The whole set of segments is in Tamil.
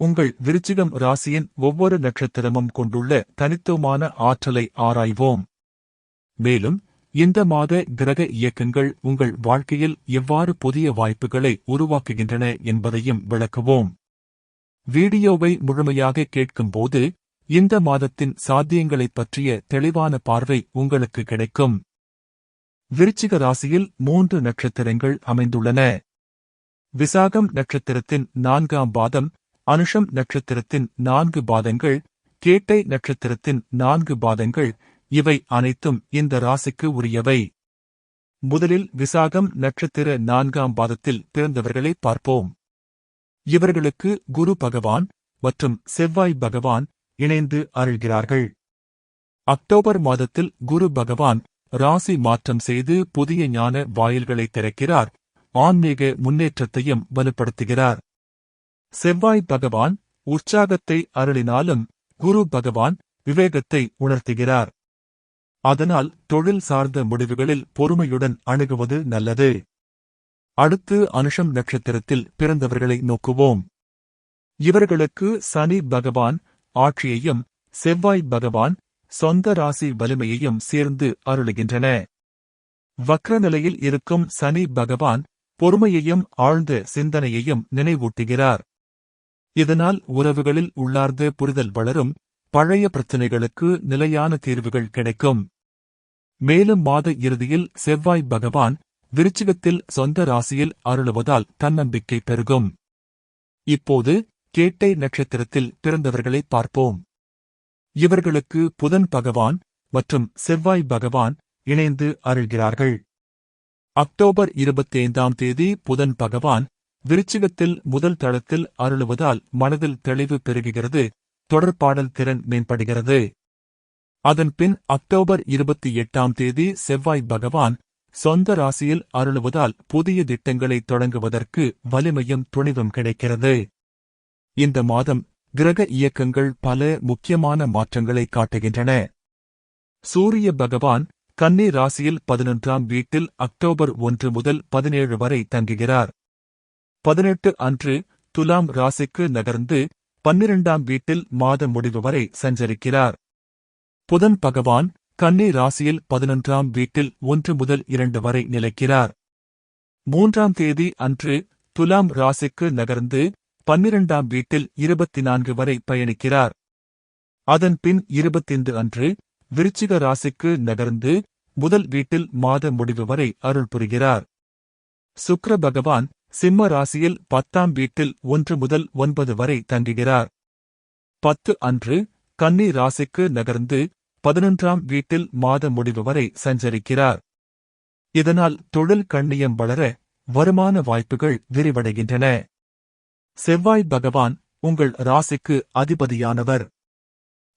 உங்கள் விருச்சிகம் ராசியின் ஒவ்வொரு நட்சத்திரமும் கொண்டுள்ள தனித்துவமான ஆற்றலை ஆராய்வோம். மேலும் இந்த மாத கிரக இயக்கங்கள் உங்கள் வாழ்க்கையில் எவ்வாறு புதிய வாய்ப்புகளை உருவாக்குகின்றன என்பதையும் விளக்குவோம். வீடியோவை முழுமையாக கேட்கும்போது இந்த மாதத்தின் சாத்தியங்களைப் பற்றிய தெளிவான பார்வை உங்களுக்கு கிடைக்கும். விருச்சிக ராசியில் மூன்று நட்சத்திரங்கள் அமைந்துள்ளன. விசாகம் நட்சத்திரத்தின் நான்காம் பாதம் அனுஷம் நட்சத்திரத்தின் நான்கு பாதங்கள் கேட்டை நட்சத்திரத்தின் நான்கு பாதங்கள் இவை அனைத்தும் இந்த ராசிக்கு உரியவை. முதலில் விசாகம் நட்சத்திர நான்காம் பாதத்தில் பிறந்தவர்களை பார்ப்போம். இவர்களுக்கு குரு பகவான் மற்றும் செவ்வாய் பகவான் இணைந்து அருள்கிறார்கள். அக்டோபர் மாதத்தில் குரு பகவான் ராசி மாற்றம் செய்து புதிய ஞான வாயில்களை திறக்கிறார். ஆன்மீக முன்னேற்றத்தையும் வலுப்படுத்துகிறார். செவ்வாய் பகவான் உற்சாகத்தை அருளினாலும் குரு பகவான் விவேகத்தை உணர்த்துகிறார். அதனால் தொழில் சார்ந்த முடிவுகளில் பொறுமையுடன் அணுகுவது நல்லது. அடுத்து அனுஷம் நட்சத்திரத்தில் பிறந்தவர்களை நோக்குவோம். இவர்களுக்கு சனி பகவான் ஆட்சியையும் செவ்வாய் பகவான் சொந்த ராசி வலிமையையும் சேர்ந்து அருளுகின்றன. வக்ர நிலையில் இருக்கும் சனி பகவான் பொறுமையையும் ஆழ்ந்த சிந்தனையையும் நினைவூட்டுகிறார். இதனால் உறவுகளில் உள்ளார்ந்த புரிதல் வளரும் பழைய பிரச்சினைகளுக்கு நிலையான தீர்வுகள் கிடைக்கும். மேலும் மாத இறுதியில் செவ்வாய் பகவான் விருச்சிகத்தில் சொந்த ராசியில் அருளுவதால் தன்னம்பிக்கை பெருகும். இப்போது கேட்டை நட்சத்திரத்தில் பிறந்தவர்களை பார்ப்போம். இவர்களுக்கு புதன் பகவான் மற்றும் செவ்வாய் பகவான் இணைந்து அருள்கிறார்கள். அக்டோபர் இருபத்தைந்தாம் தேதி புதன் பகவான் விருச்சிகத்தில் முதல் தளத்தில் அருளுவதால் மனதில் தெளிவு பெருகுகிறது தொடர்பாடல் திறன் மேம்படுகிறது. அதன்பின் அக்டோபர் இருபத்தி எட்டாம் தேதி செவ்வாய் பகவான் சொந்த ராசியில் அருளுவதால் புதிய திட்டங்களை தொடங்குவதற்கு வலிமையும் துணிவும் கிடைக்கிறது. இந்த மாதம் கிரக இயக்கங்கள் பல முக்கியமான மாற்றங்களை காட்டுகின்றன. சூரிய பகவான் கன்னி ராசியில் பதினொன்றாம் வீட்டில் அக்டோபர் ஒன்று முதல் பதினேழு வரை தங்குகிறார். பதினெட்டு அன்று துலாம் ராசிக்கு நகர்ந்து பன்னிரண்டாம் வீட்டில் மாத முடிவு வரை சஞ்சரிக்கிறார். புதன் பகவான் கன்னி ராசியில் பதினொன்றாம் வீட்டில் ஒன்று முதல் இரண்டு வரை நிலைக்கிறார். மூன்றாம் தேதி அன்று துலாம் ராசிக்கு நகர்ந்து பன்னிரண்டாம் வீட்டில் இருபத்தி நான்கு வரை பயணிக்கிறார். அதன் பின் இருபத்தைந்து அன்று விருச்சிக ராசிக்கு நகர்ந்து முதல் வீட்டில் மாத முடிவு வரை அருள் புரிகிறார். சுக்ர பகவான் சிம்ம ராசியில் பத்தாம் வீட்டில் ஒன்று முதல் ஒன்பது வரை தங்குகிறார். பத்து அன்று கன்னி ராசிக்கு நகர்ந்து பதினொன்றாம் வீட்டில் மாத முடிவு வரை சஞ்சரிக்கிறார். இதனால் தொழில் கண்ணியம் வளர வருமான வாய்ப்புகள் விரிவடைகின்றன. செவ்வாய் பகவான் உங்கள் ராசிக்கு அதிபதியானவர்.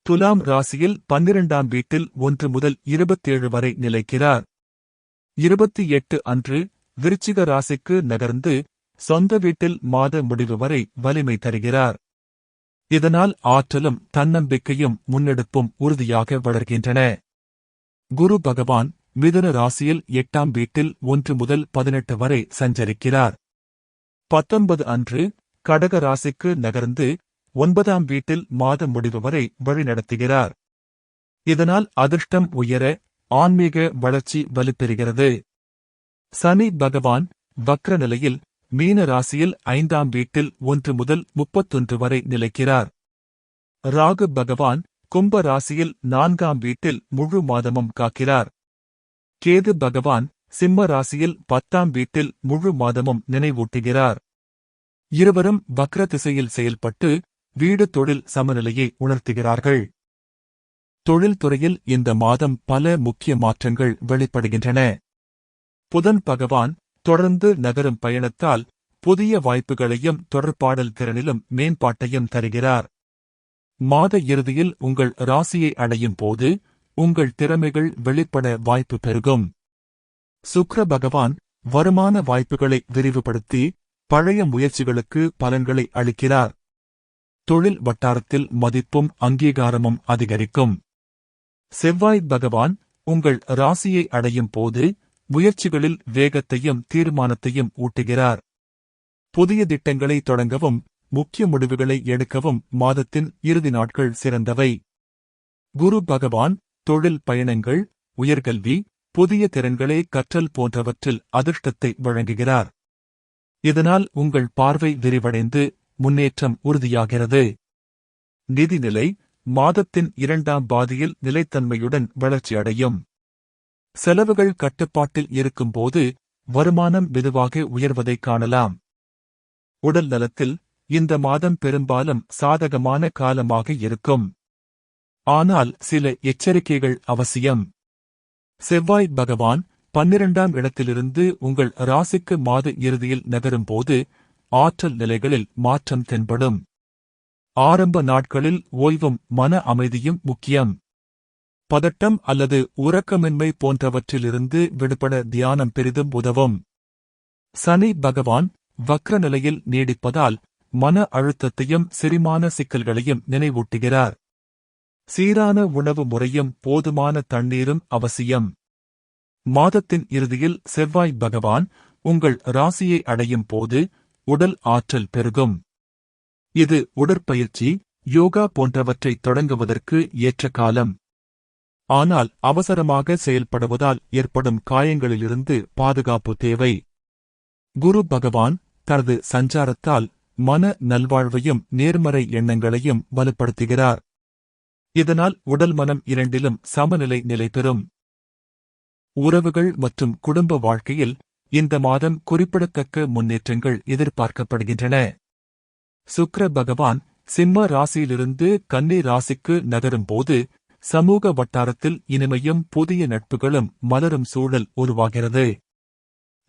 துலாம் ராசியில் பன்னிரண்டாம் வீட்டில் ஒன்று முதல் இருபத்தேழு வரை நிலைக்கிறார். இருபத்தி எட்டு அன்று விருச்சிக ராசிக்கு நகர்ந்து சொந்த வீட்டில் மாத முடிவு வரை வலிமை தருகிறார். இதனால் ஆற்றலும் தன்னம்பிக்கையும் முன்னெடுப்பும் உறுதியாக வளர்கின்றன. குரு பகவான் மிதுன ராசியில் எட்டாம் வீட்டில் ஒன்று முதல் பதினெட்டு வரை சஞ்சரிக்கிறார். பத்தொன்பது அன்று கடக ராசிக்கு நகர்ந்து ஒன்பதாம் வீட்டில் மாத முடிவு வரை வழிநடத்துகிறார் இதனால் அதிர்ஷ்டம் உயர ஆன்மீக வளர்ச்சி வலுப்பெறுகிறது. சனி பகவான் வக்ர நிலையில் மீன ராசியில் ஐந்தாம் வீட்டில் ஒன்று முதல் முப்பத்தொன்று வரை நிலைக்கிறார். ராகு பகவான் கும்ப ராசியில் நான்காம் வீட்டில் முழு மாதமும் காக்கிறார். கேது பகவான் சிம்ம ராசியில் பத்தாம் வீட்டில் முழு மாதமும் நினைவூட்டுகிறார். இருவரும் வக்ர திசையில் செயல்பட்டு வீடு தொழில் சமநிலையை உணர்த்துகிறார்கள். தொழில்துறையில் இந்த மாதம் பல முக்கிய மாற்றங்கள் வெளிப்படுகின்றன. புதன் பகவான் தொடர்ந்து நகரும் பயணத்தால் புதிய வாய்ப்புகளையும் தொடர்பாடல் திறனிலும் மேம்பாட்டையும் தருகிறார். மாத இறுதியில் உங்கள் ராசியை அடையும் போது உங்கள் திறமைகள் வெளிப்பட வாய்ப்பு பெருகும். சுக்ர பகவான் வருமான வாய்ப்புகளை விரிவுபடுத்தி பழைய முயற்சிகளுக்கு பலன்களை அளிக்கிறார். தொழில் வட்டாரத்தில் மதிப்பும் அங்கீகாரமும் அதிகரிக்கும். செவ்வாய் பகவான் உங்கள் ராசியை அடையும் போது முயற்சிகளில் வேகத்தையும் தீர்மானத்தையும் ஊட்டுகிறார். புதிய திட்டங்களை தொடங்கவும் முக்கிய முடிவுகளை எடுக்கவும் மாதத்தின் இறுதி நாட்கள் சிறந்தவை. குரு பகவான் தொழில் பயணங்கள் உயர்கல்வி புதிய திறன்களை கற்றல் போன்றவற்றில் அதிர்ஷ்டத்தை வழங்குகிறார். இதனால் உங்கள் பார்வை விரிவடைந்து முன்னேற்றம் உறுதியாகிறது. நிதிநிலை மாதத்தின் இரண்டாம் பாதியில் நிலைத்தன்மையுடன் வளர்ச்சியடையும். செலவுகள் கட்டுப்பாட்டில் இருக்கும்போது வருமானம் மெதுவாக உயர்வதைக் காணலாம். உடல் நலத்தில் இந்த மாதம் பெரும்பாலும் சாதகமான காலமாக இருக்கும். ஆனால் சில எச்சரிக்கைகள் அவசியம். செவ்வாய் பகவான் பன்னிரண்டாம் இடத்திலிருந்து உங்கள் ராசிக்கு மாத இறுதியில் நகரும்போது ஆற்றல் நிலைகளில் மாற்றம் தென்படும். ஆரம்ப நாட்களில் ஓய்வும் மன அமைதியும் முக்கியம். பதட்டம் அல்லது உறக்கமின்மை போன்றவற்றிலிருந்து விடுபட தியானம் பெரிதும் உதவும். சனி பகவான் வக்ர நிலையில் நீடிப்பதால் மன அழுத்தத்தையும் சிரிமான சிக்கல்களையும் நினைவூட்டுகிறார். சீரான உணவு முறையும் போதுமான தண்ணீரும் அவசியம். மாதத்தின் இறுதியில் செவ்வாய் பகவான் உங்கள் ராசியை அடையும் போது உடல் ஆற்றல் பெருகும். இது உடற்பயிற்சி யோகா போன்றவற்றை தொடங்குவதற்கு ஏற்ற காலம். ஆனால் அவசரமாக செயல்படுவதால் ஏற்படும் காயங்களிலிருந்து பாதுகாப்பு தேவை. குரு பகவான் தனது சஞ்சாரத்தால் மன நல்வாழ்வையும் நேர்மறை எண்ணங்களையும் வலுப்படுத்துகிறார். இதனால் உடல் மனம் இரண்டிலும் சமநிலை நிலைபெறும் உறவுகள் மற்றும் குடும்ப வாழ்க்கையில் இந்த மாதம் குறிப்பிடத்தக்க முன்னேற்றங்கள் எதிர்பார்க்கப்படுகின்றன. சுக்ர பகவான் சிம்ம ராசியிலிருந்து கன்னி ராசிக்கு நகரும்போது சமூக வட்டாரத்தில் இனிமையும் புதிய நட்புகளும் மலரும் சூழல் உருவாகிறது.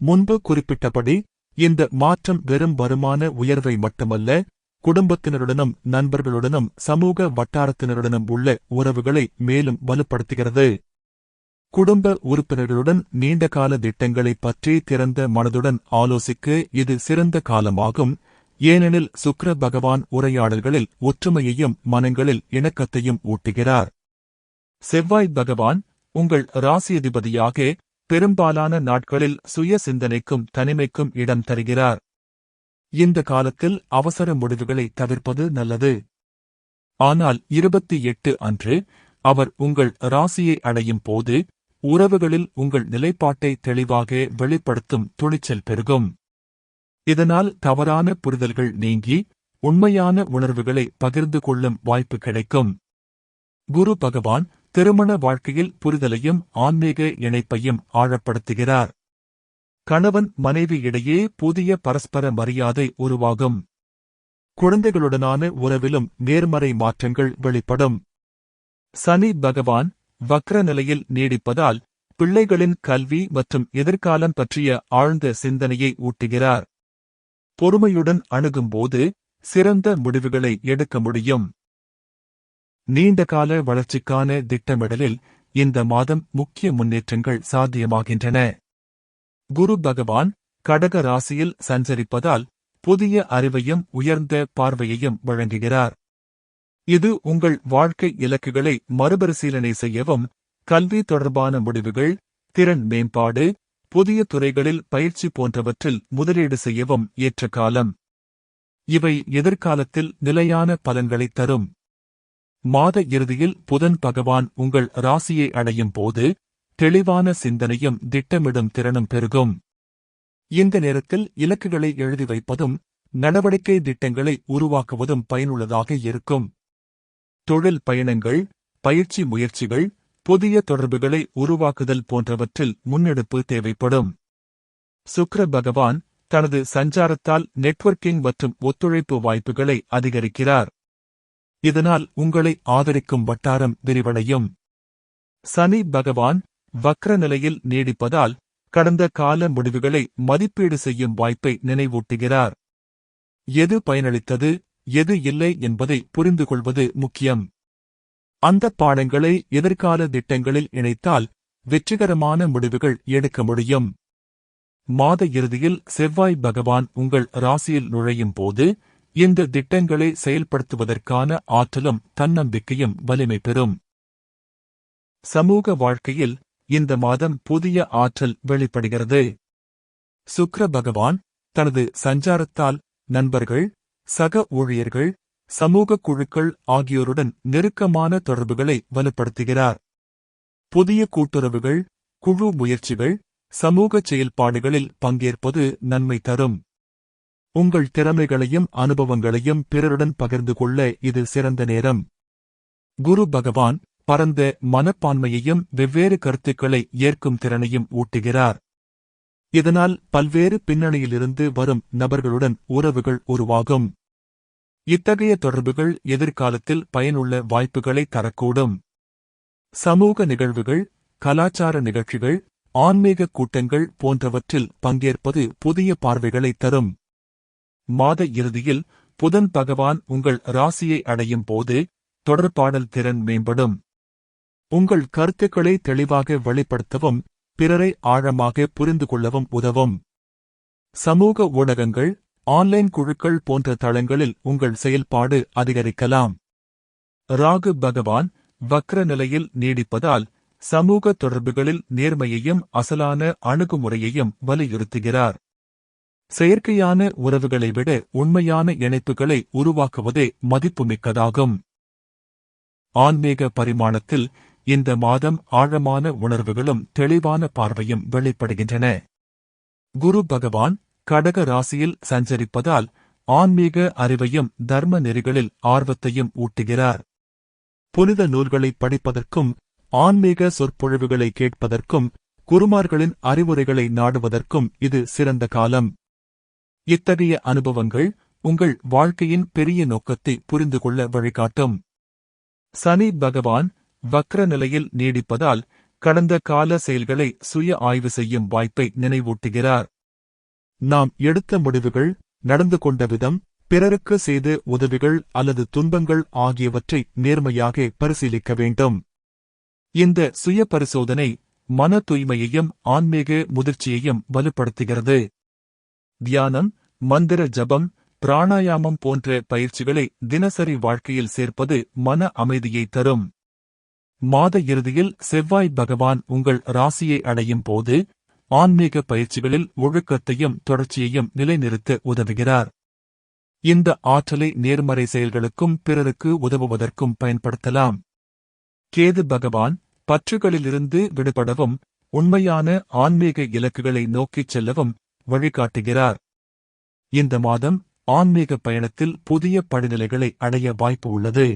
முன்பு குறிப்பிட்டபடி இந்த மாற்றம் வெறும் வருமான உயர்வை மட்டுமல்ல குடும்பத்தினருடனும் நண்பர்களுடனும் சமூக வட்டாரத்தினருடனும் உள்ள உறவுகளை மேலும் வலுப்படுத்துகிறது. குடும்ப உறுப்பினர்களுடன் நீண்டகால திட்டங்களைப் பற்றி திறந்த மனதுடன் ஆலோசிக்க இது சிறந்த காலமாகும். ஏனெனில் சுக்ர பகவான் உரையாடல்களில் ஒற்றுமையையும் மனங்களில் இணக்கத்தையும் ஊட்டுகிறார். செவ்வாய் பகவான் உங்கள் ராசியதிபதியாக பெரும்பாலான நாட்களில் சுய சிந்தனைக்கும் தனிமைக்கும் இடம் தருகிறார். இந்த காலத்தில் அவசர முடிவுகளை தவிர்ப்பது நல்லது. ஆனால் இருபத்தி எட்டு அன்று அவர் உங்கள் ராசியை அடையும் போது உறவுகளில் உங்கள் நிலைப்பாட்டை தெளிவாக வெளிப்படுத்தும் துணிச்சல் பெருகும். இதனால் தவறான புரிதல்கள் நீங்கி உண்மையான உணர்வுகளை பகிர்ந்து கொள்ளும் வாய்ப்பு கிடைக்கும். குரு பகவான் திருமண வாழ்க்கையில் புரிதலையும் ஆன்மீக இணைப்பையும் ஆழப்படுத்துகிறார். கணவன் மனைவி இடையே புதிய பரஸ்பர மரியாதை உருவாகும். குழந்தைகளுடனான உறவிலும் நேர்மறை மாற்றங்கள் வெளிப்படும். சனி பகவான் வக்ர நிலையில் நீடிப்பதால் பிள்ளைகளின் கல்வி மற்றும் எதிர்காலம் பற்றிய ஆழ்ந்த சிந்தனையை ஊட்டுகிறார். பொறுமையுடன் அணுகும்போது சிறந்த முடிவுகளை எடுக்க முடியும். நீண்டகால வளர்ச்சிக்கான திட்டமிடலில் இந்த மாதம் முக்கிய முன்னேற்றங்கள் சாத்தியமாகின்றன. குரு பகவான் கடக ராசியில் சஞ்சரிப்பதால் புதிய அறிவையும் உயர்ந்த பார்வையையும் வழங்குகிறார். இது உங்கள் வாழ்க்கை இலக்குகளை மறுபரிசீலனை செய்யவும் கல்வி தொடர்பான முடிவுகள் திறன் மேம்பாடு புதிய துறைகளில் பயிற்சி போன்றவற்றில் முதலீடு செய்யவும் ஏற்ற காலம். இவை எதிர்காலத்தில் நிலையான பலன்களை தரும். மாத இறுதியில் புதன் பகவான் உங்கள் ராசியை அடையும் போது தெளிவான சிந்தனையும் திட்டமிடும் திறனும் பெருகும். இந்த நேரத்தில் இலக்குகளை எழுதி வைப்பதும் நடவடிக்கை திட்டங்களை உருவாக்குவதும் பயனுள்ளதாக இருக்கும். தொழில் பயணங்கள் பயிற்சி முயற்சிகள் புதிய தொடர்புகளை உருவாக்குதல் போன்றவற்றில் முன்னெடுப்பு தேவைப்படும். சுக்ர பகவான் தனது சஞ்சாரத்தால் நெட்வொர்க்கிங் மற்றும் ஒத்துழைப்பு வாய்ப்புகளை அதிகரிக்கிறார். இதனால் உங்களை ஆதரிக்கும் வட்டாரம் விரிவடையும். சனி பகவான் வக்ர நிலையில் நீடிப்பதால் கடந்த கால முடிவுகளை மதிப்பீடு செய்யும் வாய்ப்பை நினைவூட்டுகிறார். எது பயனளித்தது எது இல்லை என்பதை புரிந்து கொள்வது முக்கியம். அந்த பாடங்களை எதிர்கால திட்டங்களில் இணைத்தால் வெற்றிகரமான முடிவுகள் எடுக்க முடியும். மாத இறுதியில் செவ்வாய் பகவான் உங்கள் ராசியில் நுழையும் போது இந்த திட்டங்களை செயல்படுத்துவதற்கான ஆற்றலும் தன்னம்பிக்கையும் வலிமை பெறும். சமூக வாழ்க்கையில் இந்த மாதம் புதிய ஆற்றல் வெளிப்படுகிறது. சுக்ர பகவான் தனது சஞ்சாரத்தால் நண்பர்கள் சக ஊழியர்கள் சமூக குழுக்கள் ஆகியோருடன் நெருக்கமான தொடர்புகளை வலுப்படுத்துகிறார். புதிய கூட்டுறவுகள் குழு முயற்சிகள் சமூக செயல்பாடுகளில் பங்கேற்பது நன்மை தரும். உங்கள் திறமைகளையும் அனுபவங்களையும் பிறருடன் பகிர்ந்து கொள்ள இது சிறந்த நேரம். குரு பகவான் பரந்த மனப்பான்மையையும் வெவ்வேறு கருத்துக்களை ஏற்கும் திறனையும் ஊட்டுகிறார். இதனால் பல்வேறு பின்னணியிலிருந்து வரும் நபர்களுடன் உறவுகள் உருவாகும். இத்தகைய தொடர்புகள் எதிர்காலத்தில் பயனுள்ள வாய்ப்புகளை தரக்கூடும். சமூக நிகழ்வுகள் கலாச்சார நிகழ்ச்சிகள் ஆன்மீக கூட்டங்கள் போன்றவற்றில் பங்கேற்பது புதிய பார்வைகளை தரும். மாத இறுதியில் புதன் பகவான் உங்கள் ராசியை அடையும் போது தொடர்பாடல் திறன் மேம்படும். உங்கள் கருத்துக்களை தெளிவாக வெளிப்படுத்தவும் பிறரை ஆழமாக புரிந்து கொள்ளவும் உதவும். சமூக ஊடகங்கள் ஆன்லைன் குழுக்கள் போன்ற தளங்களில் உங்கள் செயல்பாடு அதிகரிக்கலாம். ராகு பகவான் வக்ர நிலையில் நீடிப்பதால் சமூக தொடர்புகளில் நேர்மையையும் அசலான அணுகுமுறையையும் வலியுறுத்துகிறார். செயற்கையான உறவுகளை விட உண்மையான இணைப்புகளை உருவாக்குவதே மதிப்புமிக்கதாகும். ஆன்மீக பரிமாணத்தில் இந்த மாதம் ஆழமான உணர்வுகளும் தெளிவான பார்வையும் வெளிப்படுகின்றன. குரு பகவான் கடக ராசியில் சஞ்சரிப்பதால் ஆன்மீக அறிவையும் தர்ம நெறிகளில் ஆர்வத்தையும் ஊட்டுகிறார். புனித நூல்களை படிப்பதற்கும் ஆன்மீக சொற்பொழிவுகளை கேட்பதற்கும் குருமார்களின் அறிவுரைகளை நாடுவதற்கும் இது சிறந்த காலம். இத்தகைய அனுபவங்கள் உங்கள் வாழ்க்கையின் பெரிய நோக்கத்தை புரிந்து கொள்ள வழிகாட்டும். சனி பகவான் வக்ர நிலையில் நீடிப்பதால் கடந்த கால செயல்களை சுய ஆய்வு செய்யும் வாய்ப்பை நினைவூட்டுகிறார். நாம் எடுத்த முடிவுகள் நடந்து கொண்ட விதம் பிறருக்கு செய்த உதவிகள் அல்லது துன்பங்கள் ஆகியவற்றை நேர்மையாக பரிசீலிக்க வேண்டும். இந்த சுய பரிசோதனை மன தூய்மையையும் ஆன்மீக முதிர்ச்சியையும் வலுப்படுத்துகிறது. தியானம் மந்திர ஜபம் பிராணாயாமம் போன்ற பயிற்சிகளை தினசரி வாழ்க்கையில் சேர்ப்பது மன அமைதியை தரும். மாத இறுதியில் செவ்வாய் பகவான் உங்கள் ராசியை அடையும் போது ஆன்மீக பயிற்சிகளில் ஒழுக்கத்தையும் தொடர்ச்சியையும் நிலைநிறுத்த உதவுகிறார். இந்த ஆற்றலை நேர்மறை செயல்களுக்கும் பிறருக்கு உதவுவதற்கும் பயன்படுத்தலாம். கேது பகவான் பற்றுகளிலிருந்து விடுபடவும் உண்மையான ஆன்மீக இலக்குகளை நோக்கிச் செல்லவும் வழிகாட்டுகிறார். இந்த மாதம் ஆன்மீக பயணத்தில் புதிய படிநிலைகளை அடைய வாய்ப்பு உள்ளது.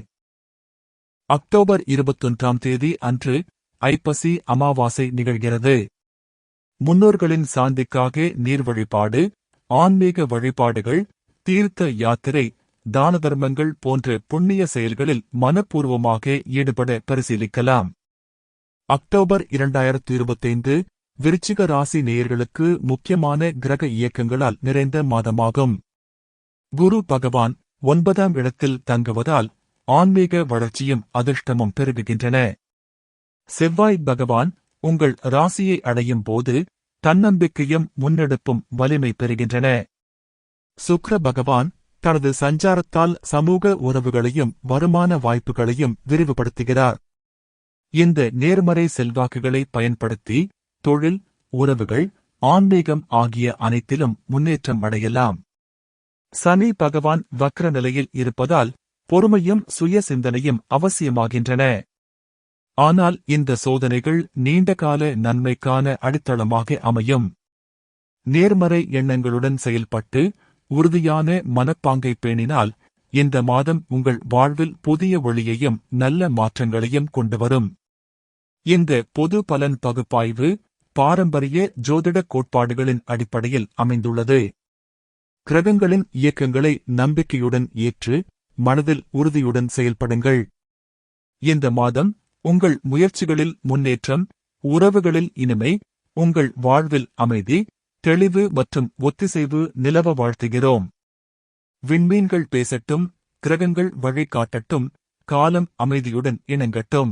அக்டோபர் இருபத்தொன்றாம் தேதி அன்று ஐப்பசி அமாவாசை நிகழ்கிறது. முன்னோர்களின் சாந்திக்காக நீர் வழிபாடு ஆன்மீக வழிபாடுகள் தீர்த்த யாத்திரை தான தர்மங்கள் போன்ற புண்ணிய செயல்களில் மனப்பூர்வமாக ஈடுபட பரிசீலிக்கலாம். அக்டோபர் இரண்டாயிரத்து இருபத்தைந்து விருச்சிக ராசி நேயர்களுக்கு முக்கியமான கிரக இயக்கங்களால் நிறைந்த மாதமாகும். குரு பகவான் ஒன்பதாம் இடத்தில் தங்குவதால் ஆன்மீக வளர்ச்சியும் அதிர்ஷ்டமும் பெருகுகின்றன. செவ்வாய் பகவான் உங்கள் ராசியை அடையும் போது தன்னம்பிக்கையும் முன்னெடுப்பும் வலிமை பெறுகின்றன. சுக்ர பகவான் தனது சஞ்சாரத்தால் சமூக உறவுகளையும் வருமான வாய்ப்புகளையும் விரிவுபடுத்துகிறார். இந்த நேர்மறை செல்வாக்குகளை பயன்படுத்தி தொழில் உறவுகள் ஆன்மீகம் ஆகிய அனைத்திலும் முன்னேற்றம் அடையலாம். சனி பகவான் வக்ர நிலையில் இருப்பதால் பொறுமையும் சுய சிந்தனையும் அவசியமாகின்றன. ஆனால் இந்த சோதனைகள் நீண்டகால நன்மைக்கான அடித்தளமாக அமையும். நேர்மறை எண்ணங்களுடன் செயல்பட்டு உறுதியான மனப்பாங்கை பேணினால் இந்த மாதம் உங்கள் வாழ்வில் புதிய ஒளியையும் நல்ல மாற்றங்களையும் கொண்டுவரும் இந்த பொது பலன் பகுப்பாய்வு பாரம்பரிய ஜோதிட கோட்பாடுகளின் அடிப்படையில் அமைந்துள்ளது. கிரகங்களின் இயக்கங்களை நம்பிக்கையுடன் ஏற்று மனதில் உறுதியுடன் செயல்படுங்கள். இந்த மாதம் உங்கள் முயற்சிகளில் முன்னேற்றம் உறவுகளில் இனிமை உங்கள் வாழ்வில் அமைதி தெளிவு மற்றும் ஒத்திசைவு நிலவ வாழ்த்துகிறோம். விண்மீன்கள் பேசட்டும் கிரகங்கள் வழிகாட்டட்டும் காலம் அமைதியுடன் இணங்கட்டும்.